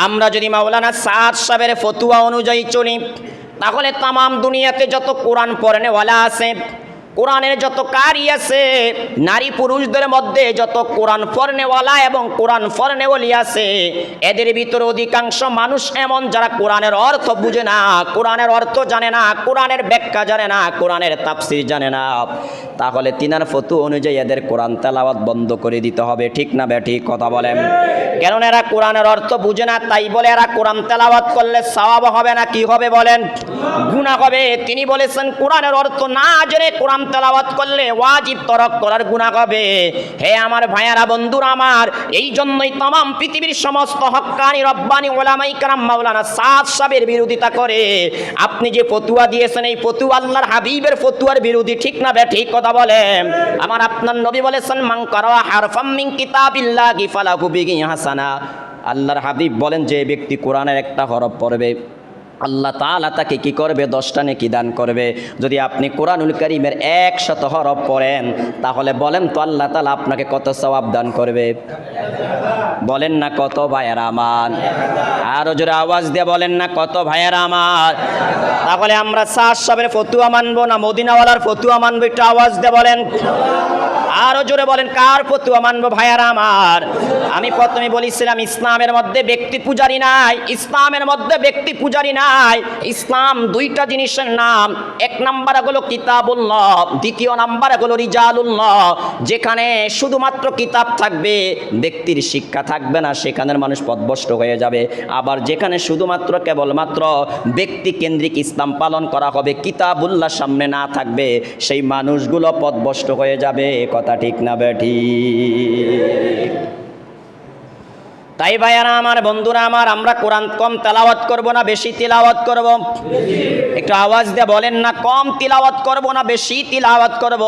আমরা যদি মাওলানা সাদ সাহেবের ফতুয়া অনুযায়ী চলি, তাহলে তাম দুনিয়াতে যত কোরআন পড়নেওয়ালা আছে কোরআনের যত কারি আছে, নারী পুরুষদের মধ্যে যত কোরআন পড়নেওয়ালা এবং কোরআন পড়নেওয়ালি আছে, এদের ভিতরে অধিকাংশ মানুষ এমন যারা কোরআনের অর্থ বুঝে না, কোরআনের অর্থ জানে না, কোরআনের ব্যাখ্যা জানে না, কোরআনের তাফসির জানে না। তাহলে তিনার ফতু অনুযায়ী এদের কোরআন তেলাওয়াত বন্ধ করে দিতে হবে, ঠিক না ব্যাটি কথা বলেন? কেননা এরা কোরআনের অর্থ বুঝে না, তাই বলে এরা কোরআন তেলাওয়াত করলে সওয়াব হবে না, কি হবে বলেন? গুনাহ হবে। তিনি বলেছেন, কোরআনের অর্থ না জেনে কোরআন তেলাওয়াত করলে ওয়াজিব তরক করার গুনাহ হবে হে আমার ভাইয়ারা, বন্ধুরা আমার, এই জন্যই তামাম পৃথিবীর সমস্ত হক্কানি, রব্বানি, ওলামাই কারাম মাওলানা সাদ সাহেবের বিরোধিতা করে। আপনি যে ফতুয়া দিয়েছেন, এই ফতুয়া আল্লাহর হাবিবের ফতুয়ার বিরোধী, ঠিক না বে, ঠিক কথা বলেন। আমার আপনার নবী বলেছেন, মান কারা হারফাম মিন কিতাবিল্লাহি ফালাহু বিহি হাসানা। আল্লাহর হাবিব বলেন, যে ব্যক্তি কোরআনের একটা হরফ পড়বে আল্লাহ তাআলা তাকে কি করবে? দশটা নেকি দান করবে। যদি আপনি কোরআনুল করিমের একশত হরফ পড়েন, তাহলে বলেন তো আল্লাহ তালা আপনাকে কত সওয়াব দান করবে? বলেন না কত ভাইয়ের আমার। আরও জোরে আওয়াজ দিয়ে বলেন না কত ভাইয়ের আমার। তাহলে আমরা সার সাহেবের ফতুয়া মানবো না, মদিনাওয়ালার ফতুয়া মানবো, একটু আওয়াজ দিয়ে বলেন। আরও জোরে বলেন, কার ফতুয়া মানবো ভাইয়ারা আমার? আমি প্রথমে বলেছিলাম, ইসলামের মধ্যে ব্যক্তি পূজারি নাই, ইসলামের মধ্যে ব্যক্তি পূজারি নাই। ইসলাম দুইটা জিনিসের নাম। এক নাম্বার হলো কিতাবুল্লাহ, দ্বিতীয় নাম্বার হলো রিজালুল্লাহ, যেখানে শুধুমাত্র কিতাব থাকবে, ব্যক্তির শিক্ষা থাকবে না, সেখানের মানুষ পদভষ্ট হয়ে যাবে। আবার যেখানে শুধুমাত্র কেবলমাত্র ব্যক্তি কেন্দ্রিক ইসলাম পালন করা হবে, কিতাবুল্লাহ সামনে না থাকবে, সেই মানুষগুলো পদভষ্ট হয়ে যাবে। কথা ঠিক না বেঠি তাই ভাইয়ারা আমার বন্ধুরা আমার, আমরা কোরআন কম তেলাওয়াত করব না, বেশি তিলাওয়াত করব? একটু আওয়াজ দিয়ে বলেন না, কম তিলাওয়াত করব না, বেশি তিলাওয়াত করব?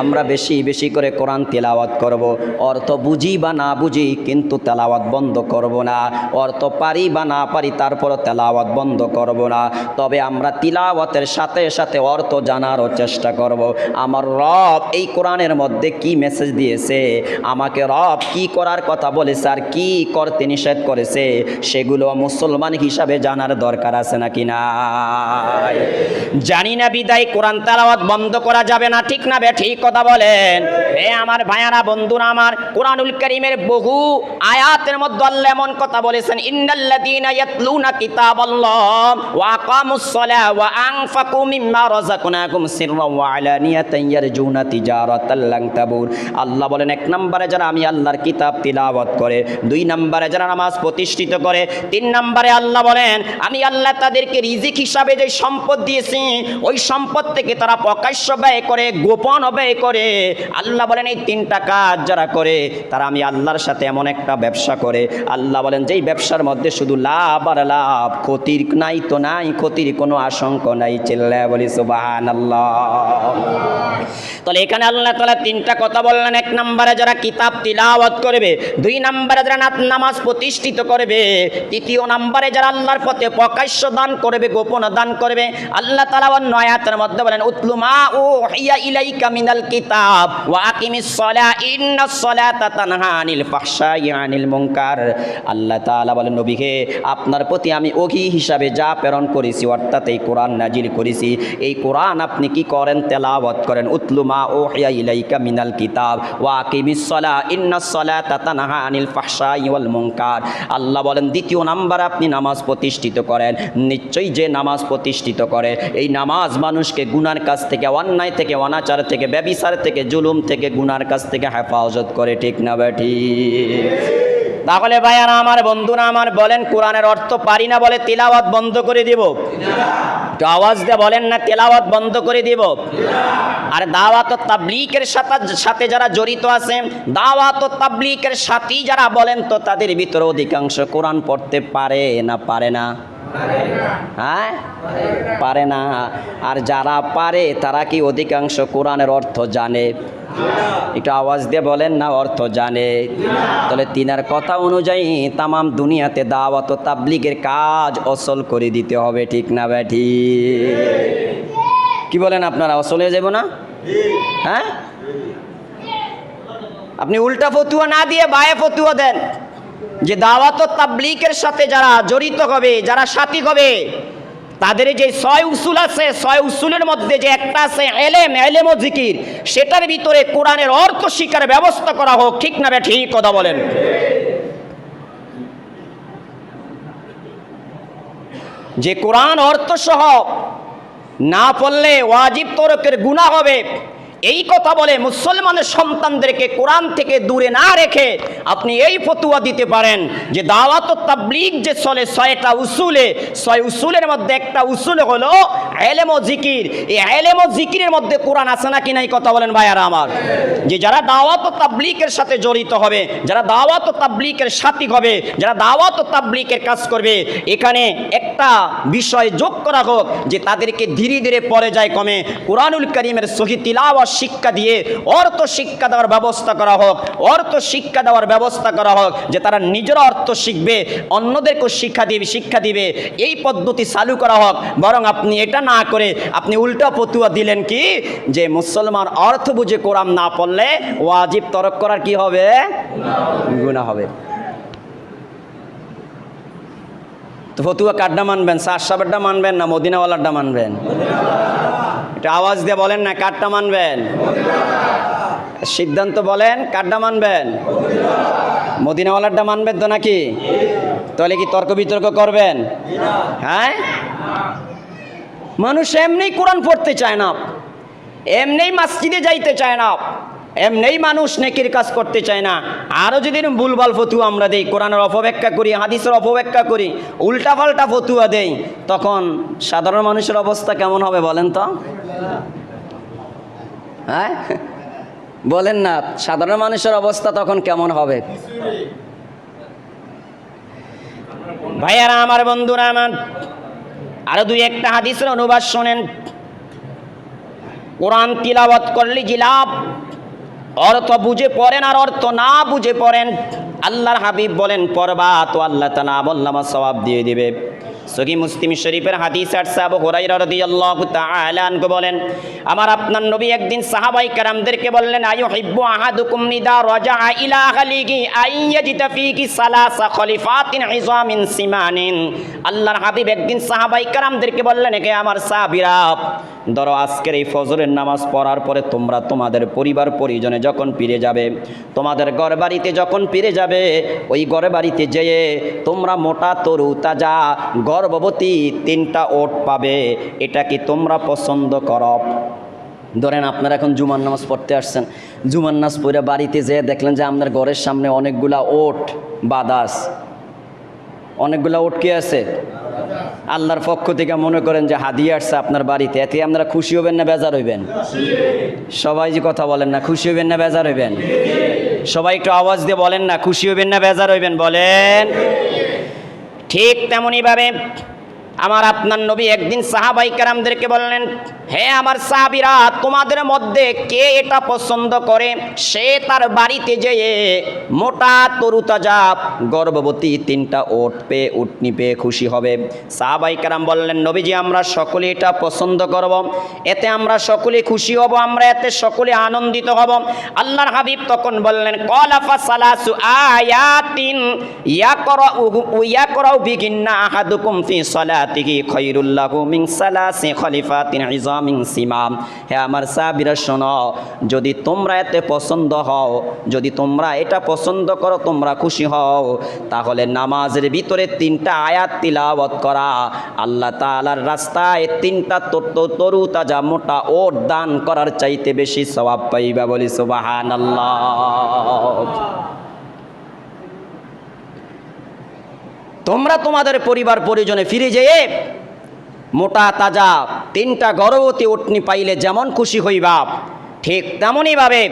আমরা বেশি বেশি করে কোরআন তেলাওয়াত করব। অর্থ বুঝি বা না বুঝি কিন্তু তেলাওয়াত বন্ধ করব না। অর্থ পারি বা না পারি তারপরও তেলাওয়াত বন্ধ করব না। তবে আমরা তিলাওয়াতের সাথে সাথে অর্থ জানারও চেষ্টা করব। আমার রব এই কোরআনের মধ্যে কি মেসেজ দিয়েছে? আমাকে রব কি করার কথা বলেছে আর কি করতে নিষেধ করেছে? সেগুলো মুসলমান হিসাবে জানার দরকার আছে নাকি না জানি না বিদায়, কোরআন তালাওয়াত বন্ধ করা যাবে না, ঠিক না বে, ঠিক কথা বলেন। এ আমার ভাইয়ারা, বন্ধুরা আমার, কোরআনুল করিমের বহু আয়াতের মধ্যে আল্লাহ এমন কথা বলেছেন, ইন্নাল্লাযীনা ইয়াতলুনা কিতাবাল্লাহ ওয়া আকামুস সালাহ ওয়া আনফাকু মিম্মা রাযাকনাকুম সিররা ওয়া আলানিয়াতান ইয়ারজুনা তিজারাতাল লান তাবুর আল্লাহ বলেন, এক নম্বরে যারা আমি আল্লাহর কিতাব তিলাওয়াত করে, দুই নম্বরে যারা নামাজ প্রতিষ্ঠিত করে, তিন নম্বরে আল্লাহ বলেন, আমি আল্লাহ তাদেরকে রিজিক হিসাবে যে সম্পদ দিয়েছি, ওই সম্পদ থেকে তারা প্রকাশ্য ব্যয় করে, গোপন ব্যয় করে, আল্লাহ বলেন এই তিনটা কাজ যারা করে, তারা আমি আল্লাহর সাথে এমন একটা ব্যবসা করে। আল্লাহ বলেন, যেই ব্যবসার মধ্যে শুধু লাভ আর লাভ, ক্ষতির নাই তো নাই, ক্ষতির কোনো আশঙ্কা নাই। চিল্লায় বলি সুবাহান আল্লাহ তাহলে এখানে আল্লাহ তালা তিনটা কথা বললেন। এক নম্বরে যারা কিতাব তিলাওয়াত করবে, দুই নম্বরে যারা নাত- নামাজ প্রতিষ্ঠিত করবে, তৃতীয় নম্বরে যারা আল্লাহর পথে প্রকাশ্য দান করবে, গোপন দান করবে, আল্লাহ তালা অন্য আয়াতের মধ্যে বলেন উতলুমা ও হিয়া ইলাইকা মিনাল কিতাব। ওয়া আকিমিস সালাহ ইন্নাস সালাতা তানহা আনিল ফাহশাই আনিল মুনকার। আল্লাহ তাআলা বলেন নবী আপনার প্রতি আমি ওহি হিসাবে যা প্রেরণ করেছি, অর্থাৎ এই কোরআন নাজিল করেছি, এই কোরআন আপনি কি করেন? তেলাওয়াত করেন। উতলুমা ও হিয়া ইলাইকা মিনাল কিতাব। ওয়া আকিমিস সালাহ ইন্নাস সালাতা তানহা আনিল ফাহশাই ওয়াল মুনকার। আল্লাহ বলেন, দ্বিতীয় নাম্বার আপনি নামাজ প্রতিষ্ঠিত করেন। নিশ্চয়ই যে নামাজ প্রতিষ্ঠিত করে, এই নামাজ মানুষকে গুনার কাছ থেকে, অন্যায় থেকে, অনাচার থেকে ব্যবিচার থেকে, জুলুম থেকে, গুনার কাছ থেকে হেফাজত করে, ঠিক না বেঠি তাহলে ভাইয়ারা আমার বন্ধুরা আমার বলেন কোরআনের অর্থ পারি না বলে তিলাওয়াত বন্ধ করে দিব? একটু আওয়াজ দিয়ে বলেন না, তেলাওয়াত বন্ধ করে দিব? আর দাওয়াত ও তাবলিকের সাথে সাথে যারা জড়িত আছে, দাওয়াত ও তাবলিকের সাথেই যারা বলেন তো তাদের ভিতরে অধিকাংশ কোরআন পড়তে পারে না পারে না। হ্যাঁ? পারে না। আর যারা পারে, তারা কি অধিকাংশ কোরআনের অর্থ জানে? একটু আওয়াজ দিয়ে বলেন না, অর্থ জানে। তাহলে তিনার কথা অনুযায়ী তামাম দুনিয়াতে দাওয়াত তাবলিগের কাজ অসল করে দিতে হবে, ঠিক না ব্যাঠি কি বলেন আপনারা, অসলে যাব না? হ্যাঁ? আপনি উল্টা ফতুয়া না দিয়ে বায়ে ফতুয়া দেন। যে দাওয়াত তাবলিকের সাথে যারা জড়িত হবে, যারা সাথী হবে, তাদের যে ছয় উসুল আছে, ছয় উসুলের মধ্যে যে একটা আছে এলেম এলেম ও জিকির, সেটার ভিতরে কোরআনের অর্থ শিকার ব্যবস্থা করা হোক, ঠিক না ঠিক কথা বলেন। যে কোরআন অর্থ সহ না পড়লে ওয়াজিব তরকের গুণা হবে। এই কথা বলে মুসলমানের সন্তানদেরকে কোরআন থেকে দূরে না রেখে আপনি এই ফতুয়া দিতে পারেন যে দাওয়াত তাবলিগ যে চলে ছয়টা উসুলে, ছয় উসুলের মধ্যে একটা উসুল হলো এলেম ও জিকির। এই এলেম ও জিকিরের মধ্যে কোরআন আছে না নাকি নাই কথা বলেন ভাইয়ারা আমার। যে যারা দাওয়াত তাবলিকের সাথে জড়িত হবে, যারা দাওয়াত তাবলিকের সাথী হবে, যারা দাওয়াত তাবলিকের কাজ করবে, এখানে একটা বিষয় যোগ করা হোক, যে তাদেরকে ধীরে ধীরে পরে যায় কমে। কোরআনুল করিমের সহি তিলাওয়াত শিক্ষা দিয়ে অর্থ শিক্ষা দেওয়ার ব্যবস্থা করা হোক, অর্থ শিক্ষা দেওয়ার ব্যবস্থা করা হোক, যে তারা নিজেরা অর্থ শিখবে, অন্যদেরকেও শিক্ষা দিবে শিক্ষা দিবে, এই পদ্ধতি চালু করা হোক। বরং আপনি এটা না করে আপনি উল্টা পতুয়া দিলেন কি? যে মুসলমান অর্থ বুঝে কোরআন না পড়লে ওয়াজিব তরক করার কি হবে? গুণা হবে। তো ফতুয়া কাঠটা মানবেন সার সাবেরটা মানবেন না মদিনাওয়ালারটা মানবেন? এটা আওয়াজ দিয়ে বলেন না কাঠটা মানবেন? সিদ্ধান্ত বলেন কাঠটা মানবেন? মদিনাওয়ালারটা মানবেন তো নাকি? তাহলে কি তর্ক বিতর্ক করবেন? হ্যাঁ? মানুষ এমনি কোরআন পড়তে চায় না। এমনি মসজিদে যাইতে চায় না। এমনি মানুষ নেকির কাজ করতে চায় না। আরও যদি ভুলভাল ফতুয়া আমরা দেই, কোরআনের অপব্যাখ্যা করি, হাদিসের অপব্যাখ্যা করি, উল্টাপাল্টা ফতুয়া দেই, তখন সাধারণ মানুষের অবস্থা কেমন হবে বলেন তো? হ্যাঁ? বলেন না, সাধারণ মানুষের অবস্থা তখন কেমন হবে? ভাইয়ারা, আমার বন্ধুরা, আমার আরও দুই একটা হাদিসের অনুবাদ শোনেন। কোরআন তিলাবত করলে জিলাপ অর্থ বুঝে পড়েন আর অর্থ না বুঝে পড়েন, আল্লাহর হাবিব বলেন, পড়বা তো আল্লাহ তালা বললামা সবাব দিয়ে দিবে। সহি মুসলিম শরীফের হাদিস আসছে সাহাব হুরাইরা রাদিয়াল্লাহু তাআলা আনহু বলেন, আমার আপনার নবী একদিন সাহাবাই কারামদেরকে বললেন আয়ু হিব্বু আহাদুকুম নিদা রাজাআ ইলা আহলিহি আইয়াজিতা ফীকি সালাসা খলিফাতিন ইজামিন সিমানিন আল্লাহর হাবিব একদিন সাহাবাই কারামদেরকে বললেন কে আমার সাহাবীরা, ধরো আজকের এই ফজরের নামাজ পড়ার পরে তোমরা তোমাদের পরিবার পরিজনে যখন ফিরে যাবে, তোমাদের ঘর বাড়িতে যখন ফিরে যাবে, ওই ঘর বাড়িতে যেয়ে তোমরা মোটা, তরু, তাজা গর্ভবতী তিনটা ওট পাবে, এটা কি তোমরা পছন্দ করো? ধরেন আপনারা এখন জুমার নামাজ পড়তে আসছেন, জুমার নামাজ পড়ে বাড়িতে যেয়ে দেখলেন যে আপনার ঘরের সামনে অনেকগুলা ওট বাদাস অনেকগুলা ওট কি আছে? আল্লাহর পক্ষ থেকে মনে করেন যে হাদিয়ে আসছে আপনার বাড়িতে, এতে আপনারা খুশি হবেন না বেজার হইবেন? সবাই যে কথা বলেন না, খুশি হইবেন না বেজার হইবেন? সবাই একটু আওয়াজ দিয়ে বলেন না, খুশি হইবেন না বেজার হইবেন? বলেন। ঠিক তেমনইভাবে আমার আপনার নবী একদিন সাহাবাই কারামদেরকে বললেন, হে আমার সাহাবিরা, তোমাদের মধ্যে কে এটা পছন্দ করে? সে তার বাড়িতে যেয়ে মোটা তরুতাজা গর্ভবতী তিনটা ওট পেয়ে, উটনি পেয়ে খুশি হবে। সাহাবাই কারাম বললেন, নবীজি, আমরা সকলে এটা পছন্দ করব। এতে আমরা সকলে খুশি হব, আমরা এতে সকলে আনন্দিত হব। আল্লাহর হাবিব তখন বললেন কলাফা সালাসু আয়াতিন ইয়াকরাউহু, ইয়াকরাউ বিগিন্না আহাদুকুম ফি সালাতিহি খায়রুল্লাহু মিন সালাসি খলিফাতিন ইজামিন সিমাম। হে আমার সাহাবীরা, শোনো, যদি তোমরা এতে পছন্দ হও, যদি তোমরা এটা পছন্দ করো, তোমরা খুশি হও, তাহলে নামাজের ভিতরে তিনটা আয়াত তিলাওয়াত করা। আল্লাহ তাআলার রাস্তায় তিনটা তরু, তাজা মোটা ওট দান করার চাইতে বেশি সওয়াব পাইবা বলি, সুবহানাল্লাহ। তোমরা তোমাদের পরিবার পরিজনে ফিরে যেয়ে মোটা তাজা তিনটা গর্ভবতী উটনি পাইলে যেমন খুশি হইবা, ঠিক তেমনইভাবে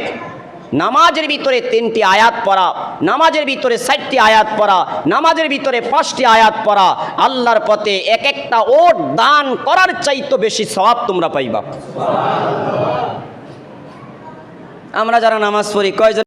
নামাজের ভিতরে তিনটি আয়াত পড়া, নামাজের ভিতরে ষাটটি আয়াত পড়া, নামাজের ভিতরে পাঁচটি আয়াত পড়া, আল্লাহর পথে এক একটা ওট দান করার চাইতো বেশি স্বভাব তোমরা পাইবা। আমরা যারা নামাজ পড়ি, কয়জন